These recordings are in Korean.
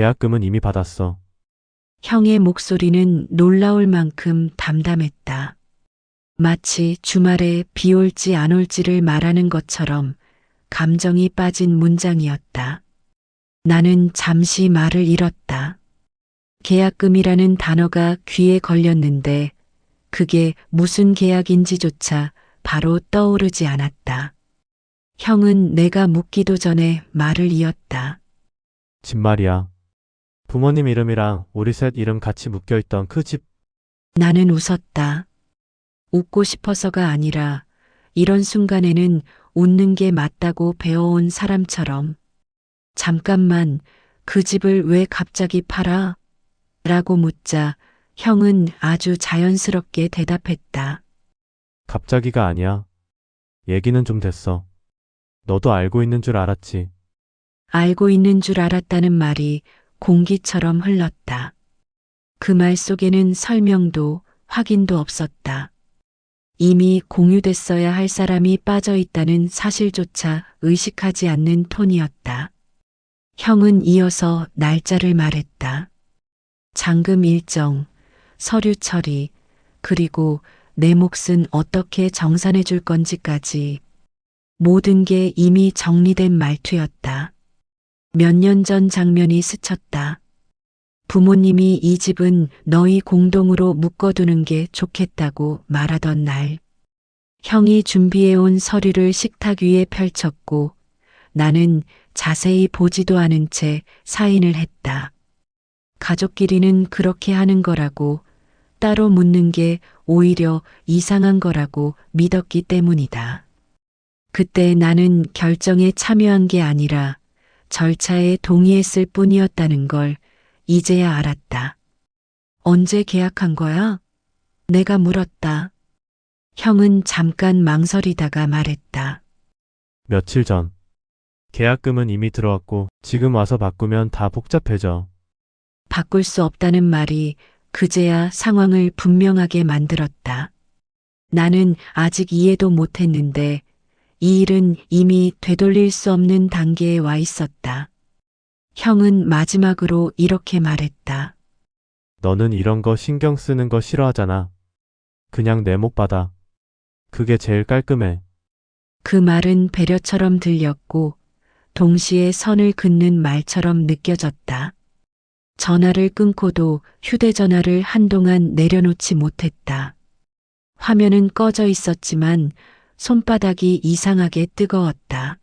계약금은 이미 받았어. 형의 목소리는 놀라울 만큼 담담했다. 마치 주말에 비 올지 안 올지를 말하는 것처럼 감정이 빠진 문장이었다. 나는 잠시 말을 잃었다. 계약금이라는 단어가 귀에 걸렸는데 그게 무슨 계약인지조차 바로 떠오르지 않았다. 형은 내가 묻기도 전에 말을 이었다. 집 말이야. 부모님 이름이랑 우리 셋 이름 같이 묶여있던 그 집, 나는 웃었다. 웃고 싶어서가 아니라 이런 순간에는 웃는 게 맞다고 배워온 사람처럼 잠깐만 그 집을 왜 갑자기 팔아? 라고 묻자 형은 아주 자연스럽게 대답했다. 갑자기가 아니야. 얘기는 좀 됐어. 너도 알고 있는 줄 알았지. 알고 있는 줄 알았다는 말이 공기처럼 흘렀다. 그 말 속에는 설명도 확인도 없었다. 이미 공유됐어야 할 사람이 빠져 있다는 사실조차 의식하지 않는 톤이었다. 형은 이어서 날짜를 말했다. 잔금 일정, 서류 처리, 그리고 내 몫은 어떻게 정산해 줄 건지까지 모든 게 이미 정리된 말투였다. 몇 년 전 장면이 스쳤다. 부모님이 이 집은 너희 공동으로 묶어두는 게 좋겠다고 말하던 날. 형이 준비해온 서류를 식탁 위에 펼쳤고 나는 자세히 보지도 않은 채 사인을 했다. 가족끼리는 그렇게 하는 거라고 따로 묻는 게 오히려 이상한 거라고 믿었기 때문이다. 그때 나는 결정에 참여한 게 아니라 절차에 동의했을 뿐이었다는 걸 이제야 알았다. 언제 계약한 거야? 내가 물었다. 형은 잠깐 망설이다가 말했다. 며칠 전. 계약금은 이미 들어왔고 지금 와서 바꾸면 다 복잡해져. 바꿀 수 없다는 말이 그제야 상황을 분명하게 만들었다. 나는 아직 이해도 못했는데 이 일은 이미 되돌릴 수 없는 단계에 와 있었다. 형은 마지막으로 이렇게 말했다. 너는 이런 거 신경 쓰는 거 싫어하잖아. 그냥 내 목 받아. 그게 제일 깔끔해. 그 말은 배려처럼 들렸고 동시에 선을 긋는 말처럼 느껴졌다. 전화를 끊고도 휴대전화를 한동안 내려놓지 못했다. 화면은 꺼져 있었지만 손바닥이 이상하게 뜨거웠다.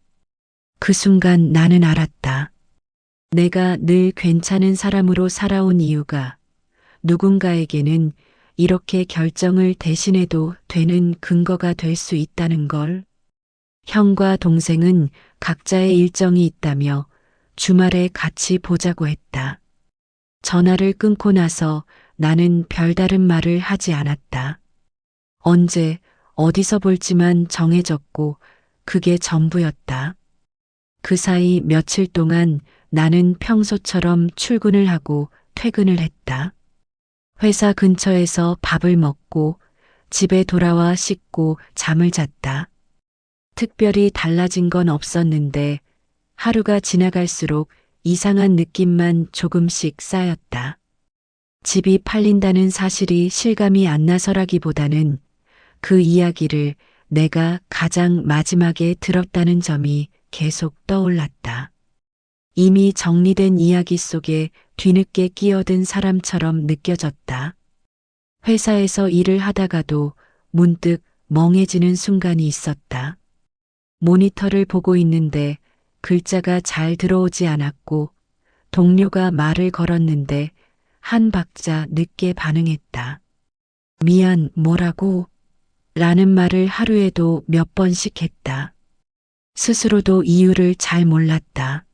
그 순간 나는 알았다. 내가 늘 괜찮은 사람으로 살아온 이유가 누군가에게는 이렇게 결정을 대신해도 되는 근거가 될 수 있다는 걸. 형과 동생은 각자의 일정이 있다며 주말에 같이 보자고 했다. 전화를 끊고 나서 나는 별다른 말을 하지 않았다. 언제, 어디서 볼지만 정해졌고 그게 전부였다. 그 사이 며칠 동안 나는 평소처럼 출근을 하고 퇴근을 했다. 회사 근처에서 밥을 먹고 집에 돌아와 씻고 잠을 잤다. 특별히 달라진 건 없었는데 하루가 지나갈수록 이상한 느낌만 조금씩 쌓였다. 집이 팔린다는 사실이 실감이 안 나서라기보다는 그 이야기를 내가 가장 마지막에 들었다는 점이 계속 떠올랐다. 이미 정리된 이야기 속에 뒤늦게 끼어든 사람처럼 느껴졌다. 회사에서 일을 하다가도 문득 멍해지는 순간이 있었다. 모니터를 보고 있는데 글자가 잘 들어오지 않았고 동료가 말을 걸었는데 한 박자 늦게 반응했다. 미안, 뭐라고? 라는 말을 하루에도 몇 번씩 했다. 스스로도 이유를 잘 몰랐다.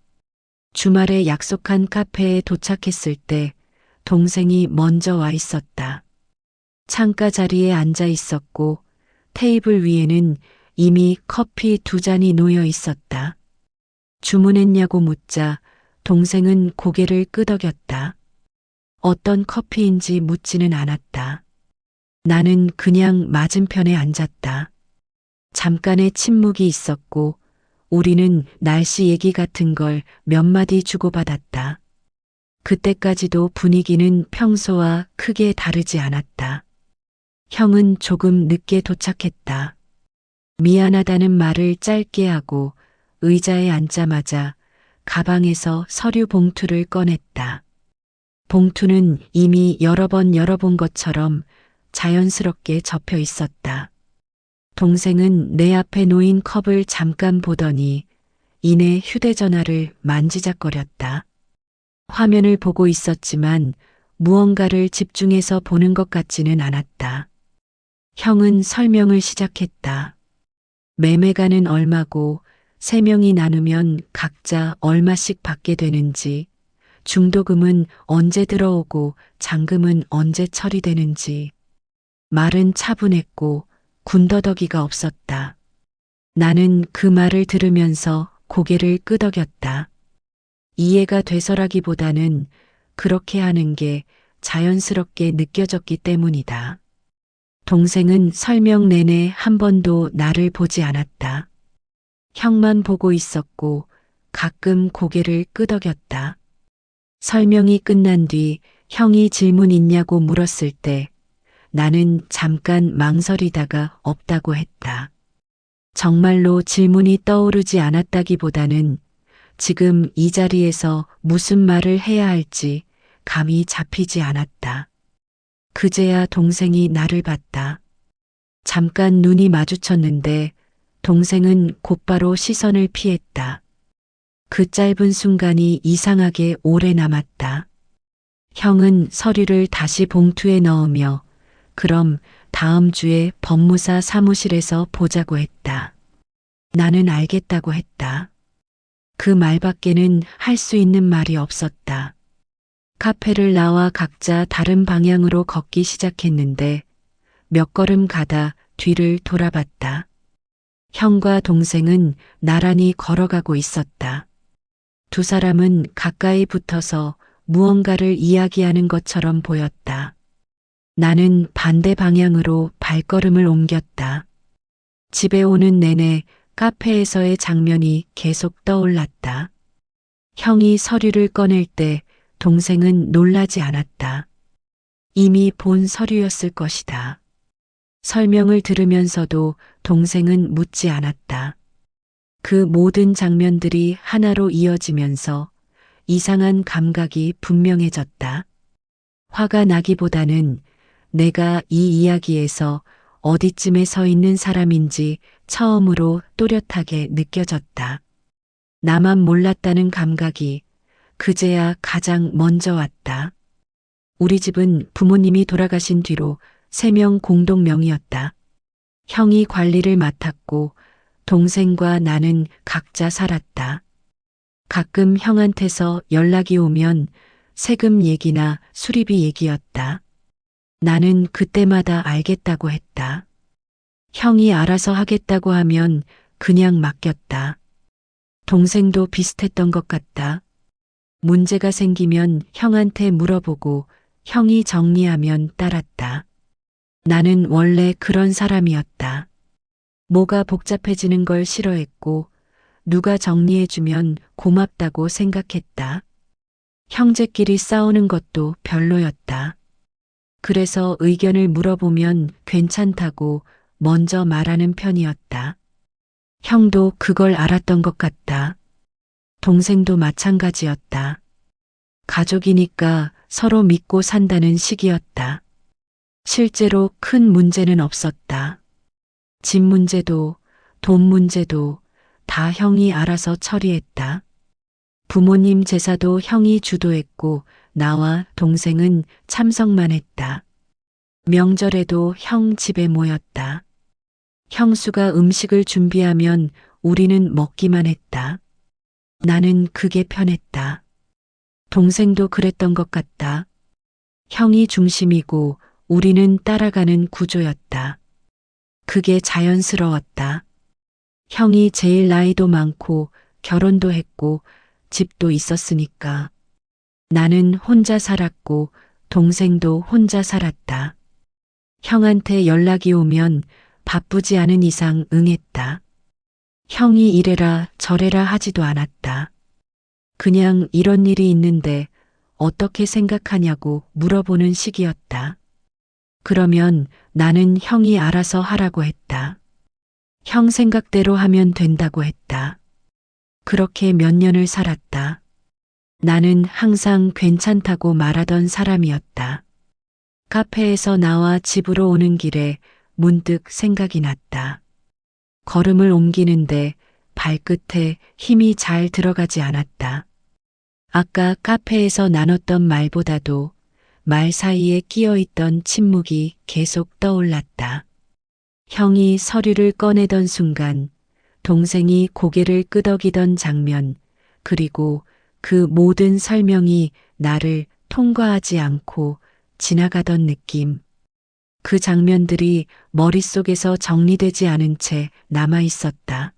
주말에 약속한 카페에 도착했을 때 동생이 먼저 와 있었다. 창가 자리에 앉아 있었고 테이블 위에는 이미 커피 두 잔이 놓여 있었다. 주문했냐고 묻자 동생은 고개를 끄덕였다. 어떤 커피인지 묻지는 않았다. 나는 그냥 맞은편에 앉았다. 잠깐의 침묵이 있었고 우리는 날씨 얘기 같은 걸 몇 마디 주고받았다. 그때까지도 분위기는 평소와 크게 다르지 않았다. 형은 조금 늦게 도착했다. 미안하다는 말을 짧게 하고 의자에 앉자마자 가방에서 서류 봉투를 꺼냈다. 봉투는 이미 여러 번 열어본 것처럼 자연스럽게 접혀 있었다. 동생은 내 앞에 놓인 컵을 잠깐 보더니 이내 휴대전화를 만지작거렸다. 화면을 보고 있었지만 무언가를 집중해서 보는 것 같지는 않았다. 형은 설명을 시작했다. 매매가는 얼마고 세 명이 나누면 각자 얼마씩 받게 되는지, 중도금은 언제 들어오고 잔금은 언제 처리되는지. 말은 차분했고 군더더기가 없었다. 나는 그 말을 들으면서 고개를 끄덕였다. 이해가 돼서라기보다는 그렇게 하는 게 자연스럽게 느껴졌기 때문이다. 동생은 설명 내내 한 번도 나를 보지 않았다. 형만 보고 있었고 가끔 고개를 끄덕였다. 설명이 끝난 뒤 형이 질문 있냐고 물었을 때 나는 잠깐 망설이다가 없다고 했다. 정말로 질문이 떠오르지 않았다기보다는 지금 이 자리에서 무슨 말을 해야 할지 감이 잡히지 않았다. 그제야 동생이 나를 봤다. 잠깐 눈이 마주쳤는데 동생은 곧바로 시선을 피했다. 그 짧은 순간이 이상하게 오래 남았다. 형은 서류를 다시 봉투에 넣으며 그럼 다음 주에 법무사 사무실에서 보자고 했다. 나는 알겠다고 했다. 그 말밖에는 할 수 있는 말이 없었다. 카페를 나와 각자 다른 방향으로 걷기 시작했는데 몇 걸음 가다 뒤를 돌아봤다. 형과 동생은 나란히 걸어가고 있었다. 두 사람은 가까이 붙어서 무언가를 이야기하는 것처럼 보였다. 나는 반대 방향으로 발걸음을 옮겼다. 집에 오는 내내 카페에서의 장면이 계속 떠올랐다. 형이 서류를 꺼낼 때 동생은 놀라지 않았다. 이미 본 서류였을 것이다. 설명을 들으면서도 동생은 묻지 않았다. 그 모든 장면들이 하나로 이어지면서 이상한 감각이 분명해졌다. 화가 나기보다는 내가 이 이야기에서 어디쯤에 서 있는 사람인지 처음으로 또렷하게 느껴졌다. 나만 몰랐다는 감각이 그제야 가장 먼저 왔다. 우리 집은 부모님이 돌아가신 뒤로 세 명 공동명이었다. 형이 관리를 맡았고 동생과 나는 각자 살았다. 가끔 형한테서 연락이 오면 세금 얘기나 수리비 얘기였다. 나는 그때마다 알겠다고 했다. 형이 알아서 하겠다고 하면 그냥 맡겼다. 동생도 비슷했던 것 같다. 문제가 생기면 형한테 물어보고 형이 정리하면 따랐다. 나는 원래 그런 사람이었다. 뭐가 복잡해지는 걸 싫어했고 누가 정리해주면 고맙다고 생각했다. 형제끼리 싸우는 것도 별로였다. 그래서 의견을 물어보면 괜찮다고 먼저 말하는 편이었다. 형도 그걸 알았던 것 같다. 동생도 마찬가지였다. 가족이니까 서로 믿고 산다는 시기였다. 실제로 큰 문제는 없었다. 집 문제도 돈 문제도 다 형이 알아서 처리했다. 부모님 제사도 형이 주도했고 나와 동생은 참석만 했다. 명절에도 형 집에 모였다. 형수가 음식을 준비하면 우리는 먹기만 했다. 나는 그게 편했다. 동생도 그랬던 것 같다. 형이 중심이고 우리는 따라가는 구조였다. 그게 자연스러웠다. 형이 제일 나이도 많고 결혼도 했고 집도 있었으니까. 나는 혼자 살았고 동생도 혼자 살았다. 형한테 연락이 오면 바쁘지 않은 이상 응했다. 형이 이래라 저래라 하지도 않았다. 그냥 이런 일이 있는데 어떻게 생각하냐고 물어보는 시기였다. 그러면 나는 형이 알아서 하라고 했다. 형 생각대로 하면 된다고 했다. 그렇게 몇 년을 살았다. 나는 항상 괜찮다고 말하던 사람이었다. 카페에서 나와 집으로 오는 길에 문득 생각이 났다. 걸음을 옮기는데 발끝에 힘이 잘 들어가지 않았다. 아까 카페에서 나눴던 말보다도 말 사이에 끼어 있던 침묵이 계속 떠올랐다. 형이 서류를 꺼내던 순간 동생이 고개를 끄덕이던 장면, 그리고 그 모든 설명이 나를 통과하지 않고 지나가던 느낌. 그 장면들이 머릿속에서 정리되지 않은 채 남아 있었다.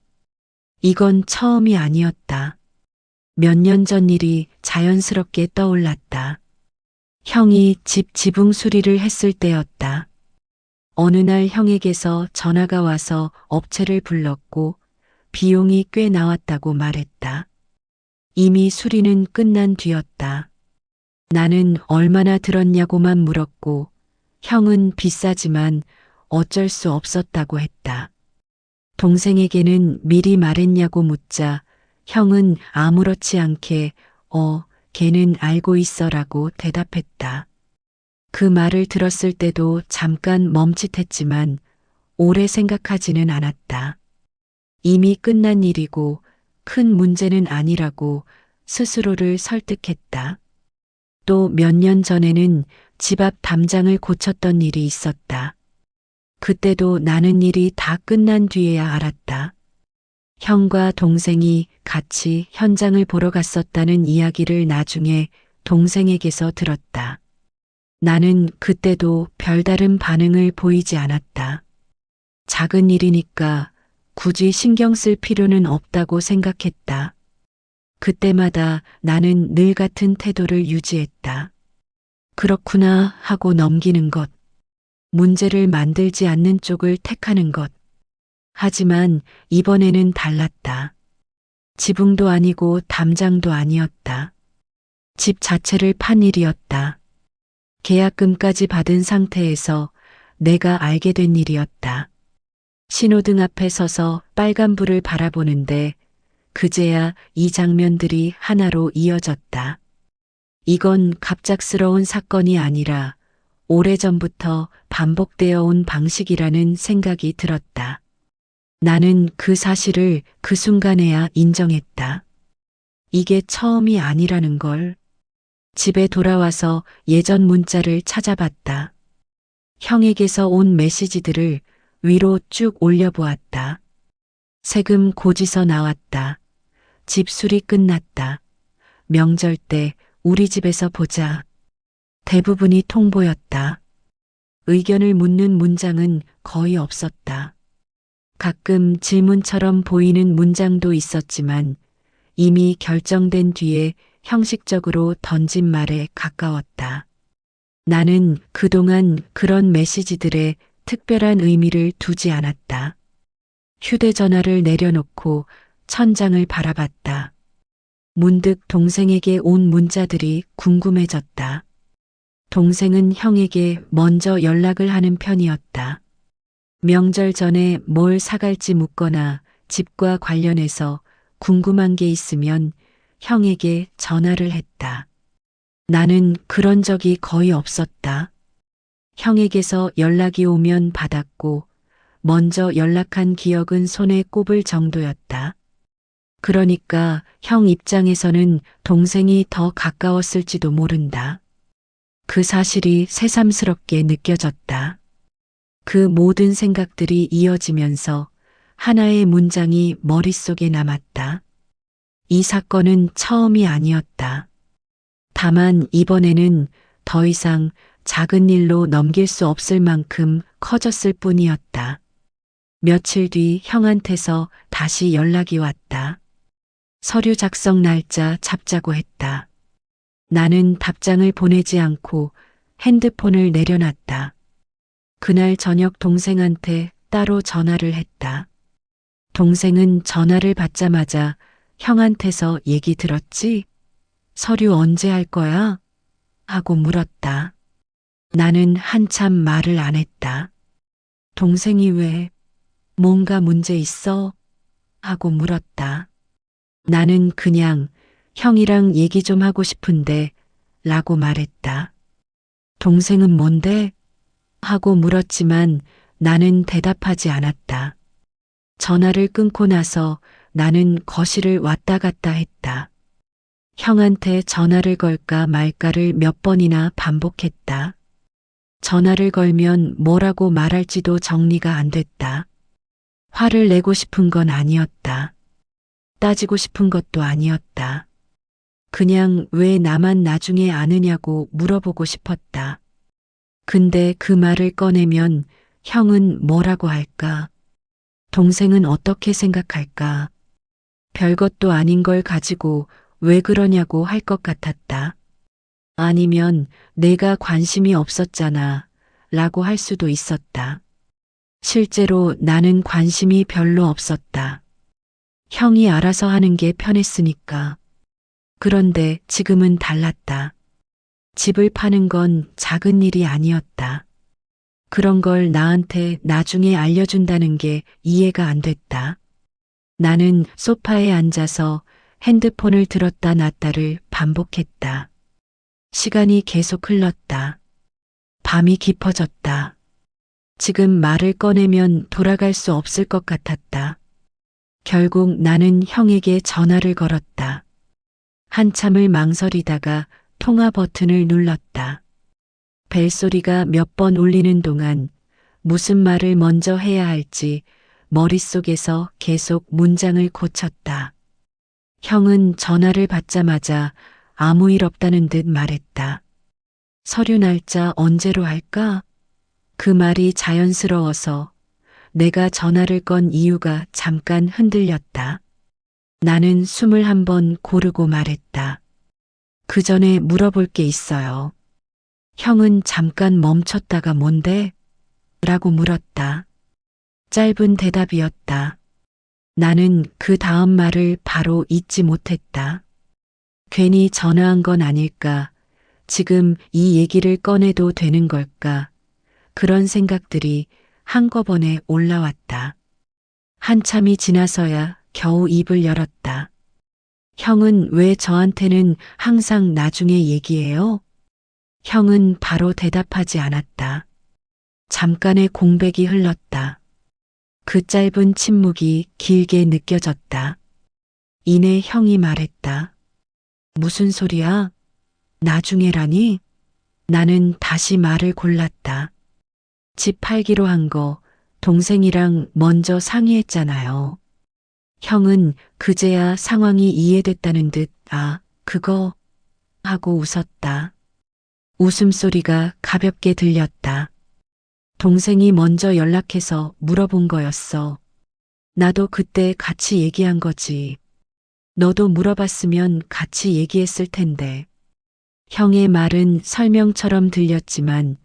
이건 처음이 아니었다. 몇 년 전 일이 자연스럽게 떠올랐다. 형이 집 지붕 수리를 했을 때였다. 어느 날 형에게서 전화가 와서 업체를 불렀고 비용이 꽤 나왔다고 말했다. 이미 수리는 끝난 뒤였다. 나는 얼마나 들었냐고만 물었고 형은 비싸지만 어쩔 수 없었다고 했다. 동생에게는 미리 말했냐고 묻자 형은 아무렇지 않게 어, 걔는 알고 있어라고 대답했다. 그 말을 들었을 때도 잠깐 멈칫했지만 오래 생각하지는 않았다. 이미 끝난 일이고 큰 문제는 아니라고 스스로를 설득했다. 또 몇 년 전에는 집 앞 담장을 고쳤던 일이 있었다. 그때도 나는 일이 다 끝난 뒤에야 알았다. 형과 동생이 같이 현장을 보러 갔었다는 이야기를 나중에 동생에게서 들었다. 나는 그때도 별다른 반응을 보이지 않았다. 작은 일이니까 굳이 신경 쓸 필요는 없다고 생각했다. 그때마다 나는 늘 같은 태도를 유지했다. 그렇구나 하고 넘기는 것. 문제를 만들지 않는 쪽을 택하는 것. 하지만 이번에는 달랐다. 지붕도 아니고 담장도 아니었다. 집 자체를 판 일이었다. 계약금까지 받은 상태에서 내가 알게 된 일이었다. 신호등 앞에 서서 빨간불을 바라보는데 그제야 이 장면들이 하나로 이어졌다. 이건 갑작스러운 사건이 아니라 오래전부터 반복되어 온 방식이라는 생각이 들었다. 나는 그 사실을 그 순간에야 인정했다. 이게 처음이 아니라는 걸. 집에 돌아와서 예전 문자를 찾아봤다. 형에게서 온 메시지들을 위로 쭉 올려보았다. 세금 고지서 나왔다. 집 수리 끝났다. 명절 때 우리 집에서 보자. 대부분이 통보였다. 의견을 묻는 문장은 거의 없었다. 가끔 질문처럼 보이는 문장도 있었지만 이미 결정된 뒤에 형식적으로 던진 말에 가까웠다. 나는 그동안 그런 메시지들에 특별한 의미를 두지 않았다. 휴대전화를 내려놓고 천장을 바라봤다. 문득 동생에게 온 문자들이 궁금해졌다. 동생은 형에게 먼저 연락을 하는 편이었다. 명절 전에 뭘 사갈지 묻거나 집과 관련해서 궁금한 게 있으면 형에게 전화를 했다. 나는 그런 적이 거의 없었다. 형에게서 연락이 오면 받았고, 먼저 연락한 기억은 손에 꼽을 정도였다. 그러니까 형 입장에서는 동생이 더 가까웠을지도 모른다. 그 사실이 새삼스럽게 느껴졌다. 그 모든 생각들이 이어지면서 하나의 문장이 머릿속에 남았다. 이 사건은 처음이 아니었다. 다만 이번에는 더 이상 작은 일로 넘길 수 없을 만큼 커졌을 뿐이었다. 며칠 뒤 형한테서 다시 연락이 왔다. 서류 작성 날짜 잡자고 했다. 나는 답장을 보내지 않고 핸드폰을 내려놨다. 그날 저녁 동생한테 따로 전화를 했다. 동생은 전화를 받자마자 형한테서 얘기 들었지? 서류 언제 할 거야? 하고 물었다. 나는 한참 말을 안 했다. 동생이 왜 뭔가 문제 있어? 하고 물었다. 나는 그냥 형이랑 얘기 좀 하고 싶은데 라고 말했다. 동생은 뭔데? 하고 물었지만 나는 대답하지 않았다. 전화를 끊고 나서 나는 거실을 왔다 갔다 했다. 형한테 전화를 걸까 말까를 몇 번이나 반복했다. 전화를 걸면 뭐라고 말할지도 정리가 안 됐다. 화를 내고 싶은 건 아니었다. 따지고 싶은 것도 아니었다. 그냥 왜 나만 나중에 아느냐고 물어보고 싶었다. 근데 그 말을 꺼내면 형은 뭐라고 할까? 동생은 어떻게 생각할까? 별것도 아닌 걸 가지고 왜 그러냐고 할 것 같았다. 아니면 내가 관심이 없었잖아 라고 할 수도 있었다. 실제로 나는 관심이 별로 없었다. 형이 알아서 하는 게 편했으니까. 그런데 지금은 달랐다. 집을 파는 건 작은 일이 아니었다. 그런 걸 나한테 나중에 알려준다는 게 이해가 안 됐다. 나는 소파에 앉아서 핸드폰을 들었다 놨다를 반복했다. 시간이 계속 흘렀다. 밤이 깊어졌다. 지금 말을 꺼내면 돌아갈 수 없을 것 같았다. 결국 나는 형에게 전화를 걸었다. 한참을 망설이다가 통화 버튼을 눌렀다. 벨소리가 몇 번 울리는 동안 무슨 말을 먼저 해야 할지 머릿속에서 계속 문장을 고쳤다. 형은 전화를 받자마자 아무 일 없다는 듯 말했다. 서류 날짜 언제로 할까? 그 말이 자연스러워서 내가 전화를 건 이유가 잠깐 흔들렸다. 나는 숨을 한번 고르고 말했다. 그 전에 물어볼 게 있어요. 형은 잠깐 멈췄다가 뭔데? 라고 물었다. 짧은 대답이었다. 나는 그 다음 말을 바로 잊지 못했다. 괜히 전화한 건 아닐까? 지금 이 얘기를 꺼내도 되는 걸까? 그런 생각들이 한꺼번에 올라왔다. 한참이 지나서야 겨우 입을 열었다. 형은 왜 저한테는 항상 나중에 얘기해요? 형은 바로 대답하지 않았다. 잠깐의 공백이 흘렀다. 그 짧은 침묵이 길게 느껴졌다. 이내 형이 말했다. 무슨 소리야? 나중에라니? 나는 다시 말을 골랐다. 집 팔기로 한 거 동생이랑 먼저 상의했잖아요. 형은 그제야 상황이 이해됐다는 듯, 아, 그거, 하고 웃었다. 웃음소리가 가볍게 들렸다. 동생이 먼저 연락해서 물어본 거였어. 나도 그때 같이 얘기한 거지. 너도 물어봤으면 같이 얘기했을 텐데. 형의 말은 설명처럼 들렸지만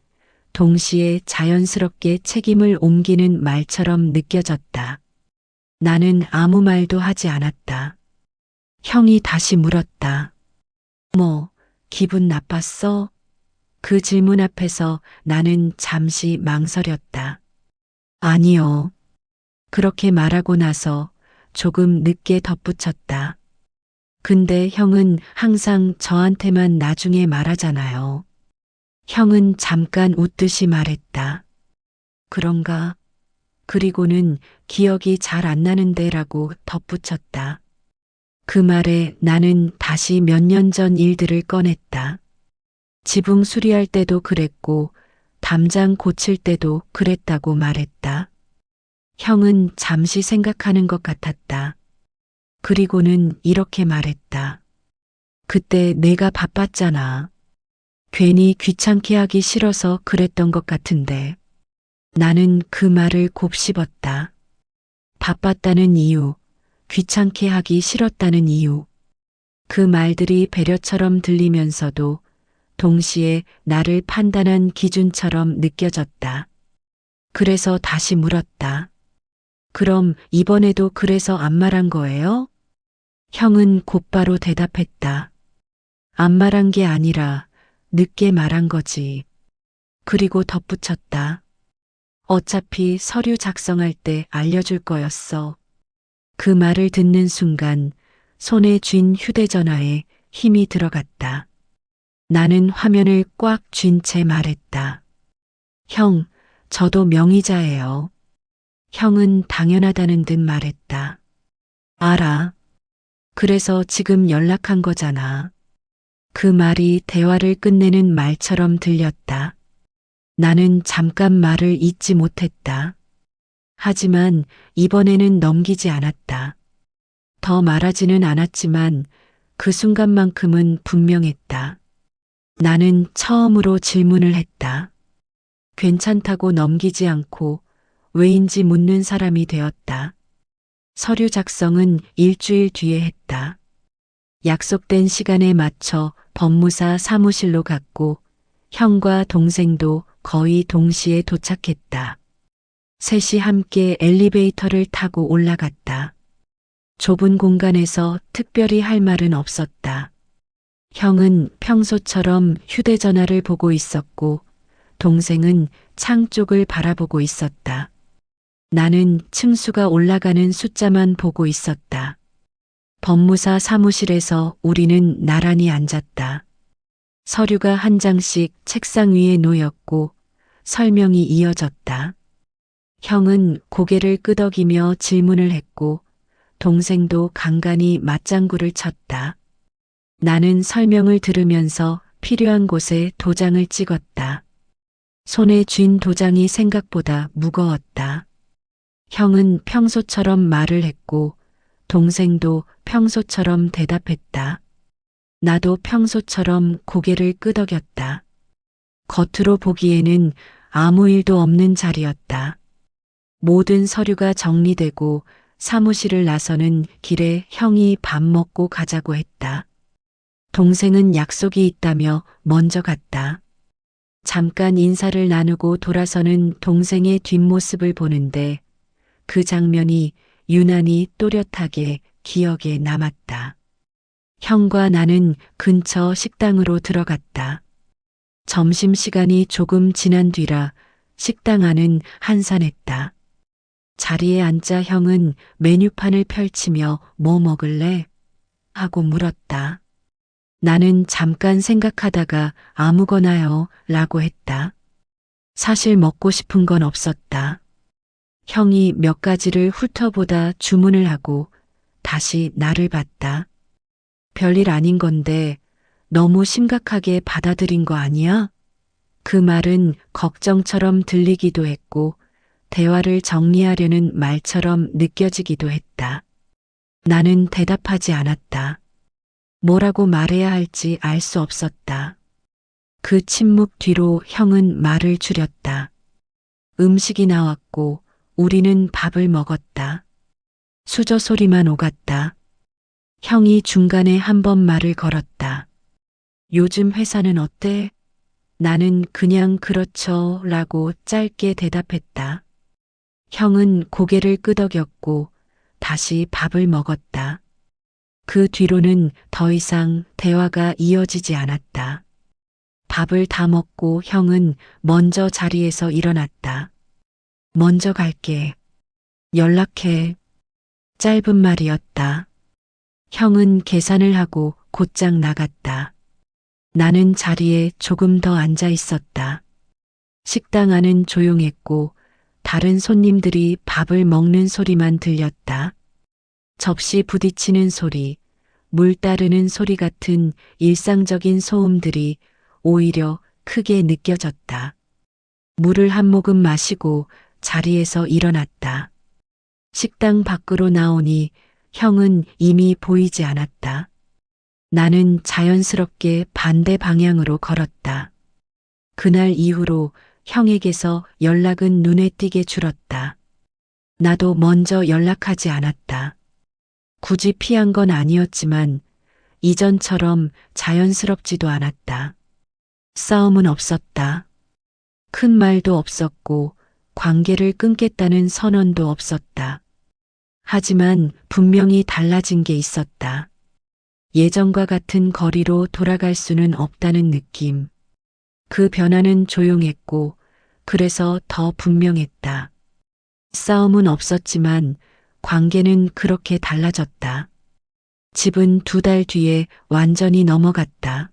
동시에 자연스럽게 책임을 옮기는 말처럼 느껴졌다. 나는 아무 말도 하지 않았다. 형이 다시 물었다. 뭐, 기분 나빴어? 그 질문 앞에서 나는 잠시 망설였다. 아니요. 그렇게 말하고 나서 조금 늦게 덧붙였다. 근데 형은 항상 저한테만 나중에 말하잖아요. 형은 잠깐 웃듯이 말했다. 그런가? 그리고는 기억이 잘 안 나는데 라고 덧붙였다. 그 말에 나는 다시 몇 년 전 일들을 꺼냈다. 지붕 수리할 때도 그랬고, 담장 고칠 때도 그랬다고 말했다. 형은 잠시 생각하는 것 같았다. 그리고는 이렇게 말했다. 그때 내가 바빴잖아. 괜히 귀찮게 하기 싫어서 그랬던 것 같은데. 나는 그 말을 곱씹었다. 바빴다는 이유, 귀찮게 하기 싫었다는 이유. 그 말들이 배려처럼 들리면서도 동시에 나를 판단한 기준처럼 느껴졌다. 그래서 다시 물었다. 그럼 이번에도 그래서 안 말한 거예요? 형은 곧바로 대답했다. 안 말한 게 아니라 늦게 말한 거지. 그리고 덧붙였다. 어차피 서류 작성할 때 알려줄 거였어. 그 말을 듣는 순간 손에 쥔 휴대전화에 힘이 들어갔다. 나는 화면을 꽉 쥔 채 말했다. 형, 저도 명의자예요. 형은 당연하다는 듯 말했다. 알아. 그래서 지금 연락한 거잖아. 그 말이 대화를 끝내는 말처럼 들렸다. 나는 잠깐 말을 잇지 못했다. 하지만 이번에는 넘기지 않았다. 더 말하지는 않았지만 그 순간만큼은 분명했다. 나는 처음으로 질문을 했다. 괜찮다고 넘기지 않고 왜인지 묻는 사람이 되었다. 서류 작성은 일주일 뒤에 했다. 약속된 시간에 맞춰 법무사 사무실로 갔고 형과 동생도 거의 동시에 도착했다. 셋이 함께 엘리베이터를 타고 올라갔다. 좁은 공간에서 특별히 할 말은 없었다. 형은 평소처럼 휴대전화를 보고 있었고 동생은 창 쪽을 바라보고 있었다. 나는 층수가 올라가는 숫자만 보고 있었다. 법무사 사무실에서 우리는 나란히 앉았다. 서류가 한 장씩 책상 위에 놓였고 설명이 이어졌다. 형은 고개를 끄덕이며 질문을 했고 동생도 간간히 맞장구를 쳤다. 나는 설명을 들으면서 필요한 곳에 도장을 찍었다. 손에 쥔 도장이 생각보다 무거웠다. 형은 평소처럼 말을 했고 동생도 평소처럼 대답했다. 나도 평소처럼 고개를 끄덕였다. 겉으로 보기에는 아무 일도 없는 자리였다. 모든 서류가 정리되고 사무실을 나서는 길에 형이 밥 먹고 가자고 했다. 동생은 약속이 있다며 먼저 갔다. 잠깐 인사를 나누고 돌아서는 동생의 뒷모습을 보는데 그 장면이 유난히 또렷하게 기억에 남았다. 형과 나는 근처 식당으로 들어갔다. 점심시간이 조금 지난 뒤라 식당 안은 한산했다. 자리에 앉자 형은 메뉴판을 펼치며 뭐 먹을래? 하고 물었다. 나는 잠깐 생각하다가 아무거나요 라고 했다. 사실 먹고 싶은 건 없었다. 형이 몇 가지를 훑어보다 주문을 하고 다시 나를 봤다. 별일 아닌 건데 너무 심각하게 받아들인 거 아니야? 그 말은 걱정처럼 들리기도 했고 대화를 정리하려는 말처럼 느껴지기도 했다. 나는 대답하지 않았다. 뭐라고 말해야 할지 알 수 없었다. 그 침묵 뒤로 형은 말을 줄였다. 음식이 나왔고 우리는 밥을 먹었다. 수저 소리만 오갔다. 형이 중간에 한 번 말을 걸었다. 요즘 회사는 어때? 나는 그냥 그렇죠 라고 짧게 대답했다. 형은 고개를 끄덕였고 다시 밥을 먹었다. 그 뒤로는 더 이상 대화가 이어지지 않았다. 밥을 다 먹고 형은 먼저 자리에서 일어났다. 먼저 갈게. 연락해. 짧은 말이었다. 형은 계산을 하고 곧장 나갔다. 나는 자리에 조금 더 앉아 있었다. 식당 안은 조용했고 다른 손님들이 밥을 먹는 소리만 들렸다. 접시 부딪히는 소리, 물 따르는 소리 같은 일상적인 소음들이 오히려 크게 느껴졌다. 물을 한 모금 마시고 자리에서 일어났다. 식당 밖으로 나오니 형은 이미 보이지 않았다. 나는 자연스럽게 반대 방향으로 걸었다. 그날 이후로 형에게서 연락은 눈에 띄게 줄었다. 나도 먼저 연락하지 않았다. 굳이 피한 건 아니었지만 이전처럼 자연스럽지도 않았다. 싸움은 없었다. 큰 말도 없었고 관계를 끊겠다는 선언도 없었다. 하지만 분명히 달라진 게 있었다. 예전과 같은 거리로 돌아갈 수는 없다는 느낌. 그 변화는 조용했고, 그래서 더 분명했다. 싸움은 없었지만, 관계는 그렇게 달라졌다. 집은 두 달 뒤에 완전히 넘어갔다.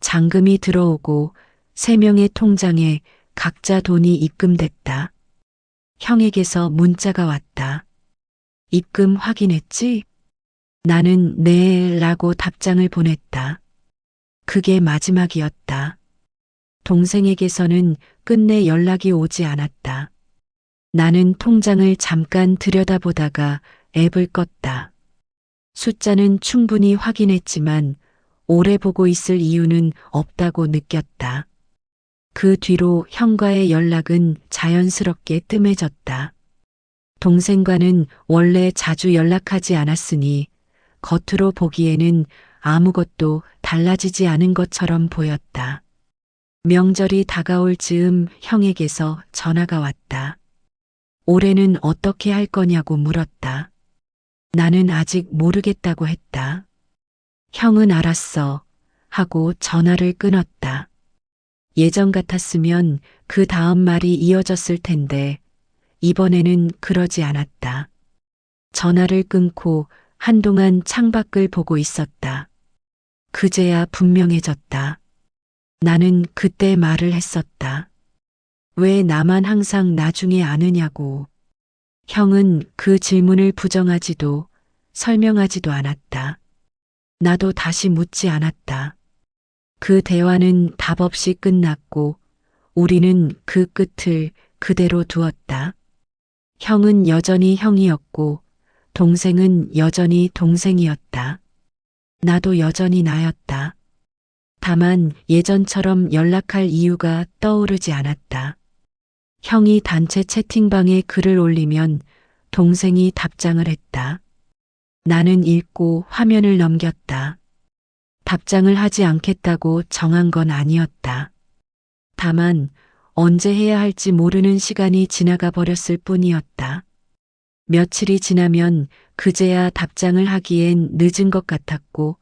잔금이 들어오고, 세 명의 통장에 각자 돈이 입금됐다. 형에게서 문자가 왔다. 입금 확인했지? 나는 네 라고 답장을 보냈다. 그게 마지막이었다. 동생에게서는 끝내 연락이 오지 않았다. 나는 통장을 잠깐 들여다보다가 앱을 껐다. 숫자는 충분히 확인했지만 오래 보고 있을 이유는 없다고 느꼈다. 그 뒤로 형과의 연락은 자연스럽게 뜸해졌다. 동생과는 원래 자주 연락하지 않았으니 겉으로 보기에는 아무것도 달라지지 않은 것처럼 보였다. 명절이 다가올 즈음 형에게서 전화가 왔다. 올해는 어떻게 할 거냐고 물었다. 나는 아직 모르겠다고 했다. 형은 알았어. 하고 전화를 끊었다. 예전 같았으면 그 다음 말이 이어졌을 텐데, 이번에는 그러지 않았다. 전화를 끊고 한동안 창밖을 보고 있었다. 그제야 분명해졌다. 나는 그때 말을 했었다. 왜 나만 항상 나중에 아느냐고. 형은 그 질문을 부정하지도 설명하지도 않았다. 나도 다시 묻지 않았다. 그 대화는 답 없이 끝났고 우리는 그 끝을 그대로 두었다. 형은 여전히 형이었고 동생은 여전히 동생이었다. 나도 여전히 나였다. 다만 예전처럼 연락할 이유가 떠오르지 않았다. 형이 단체 채팅방에 글을 올리면 동생이 답장을 했다. 나는 읽고 화면을 넘겼다. 답장을 하지 않겠다고 정한 건 아니었다. 다만 언제 해야 할지 모르는 시간이 지나가 버렸을 뿐이었다. 며칠이 지나면 그제야 답장을 하기엔 늦은 것 같았고,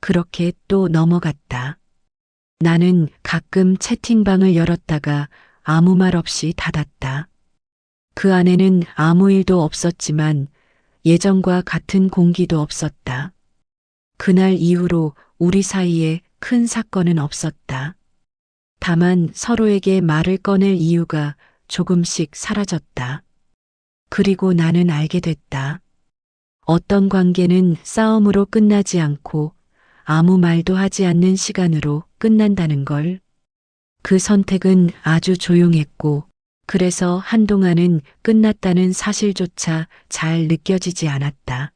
그렇게 또 넘어갔다. 나는 가끔 채팅방을 열었다가 아무 말 없이 닫았다. 그 안에는 아무 일도 없었지만 예전과 같은 공기도 없었다. 그날 이후로 우리 사이에 큰 사건은 없었다. 다만 서로에게 말을 꺼낼 이유가 조금씩 사라졌다. 그리고 나는 알게 됐다. 어떤 관계는 싸움으로 끝나지 않고 아무 말도 하지 않는 시간으로 끝난다는 걸. 그 선택은 아주 조용했고, 그래서 한동안은 끝났다는 사실조차 잘 느껴지지 않았다.